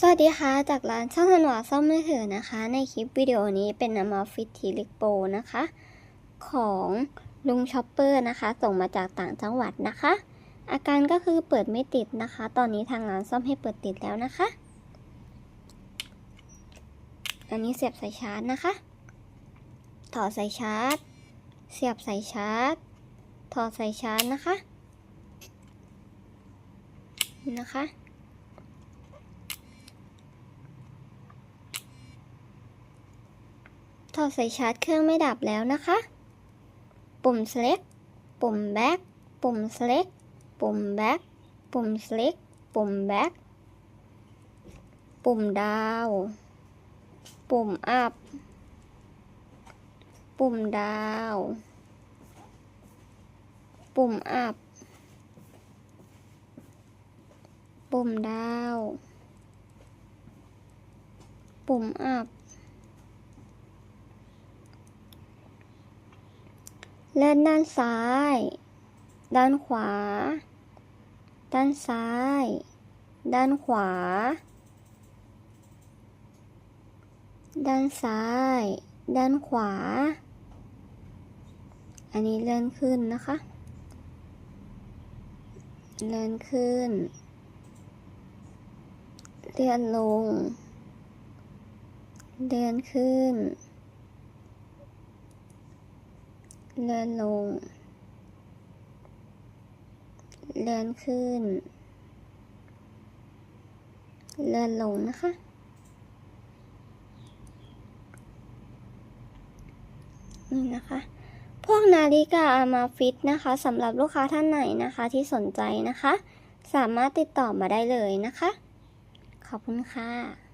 สวัสดีค่ะ จากร้านช่างธันวาซ่อมมือถือนะคะ ในคลิปวิดีโอนี้เป็นนามาฟิตทีลิกโปนะคะ ของลุงช็อปเปอร์นะคะ ส่งมาจากต่างจังหวัดนะคะ อาการก็คือเปิดไม่ติดนะคะ ตอนนี้ทางร้านซ่อมให้เปิดติดแล้วนะคะ อันนี้เสียบสายชาร์จนะคะ ถอดสายชาร์จ เสียบสายชาร์จ ถอดสายชาร์จนะคะ นะคะ ถอดสายชาร์จเครื่องไม่ดับแล้วนะคะ ปุ่ม select ปุ่ม back ปุ่ม select ปุ่ม back ปุ่ม select ปุ่ม back ปุ่ม down ปุ่ม up ปุ่ม down ปุ่ม up ปุ่ม down ปุ่ม up เลื่นด้านซ้าย ด้านขวา ด้านซ้าย ด้านขวา ด้านซ้าย ด้านขวา อันนี้เลื่อนขึ้นนะคะ เลื่อนขึ้น เลื่อนลง เลื่อนขึ้น เลื่อนลง เลื่อนขึ้น เลื่อนลงนะคะ นี่นะคะ พวกนาฬิกาอามาฟิตนะคะสำหรับลูกค้าท่านไหนนะคะที่สนใจนะคะ สามารถติดต่อมาได้เลยนะคะ ขอบคุณค่ะ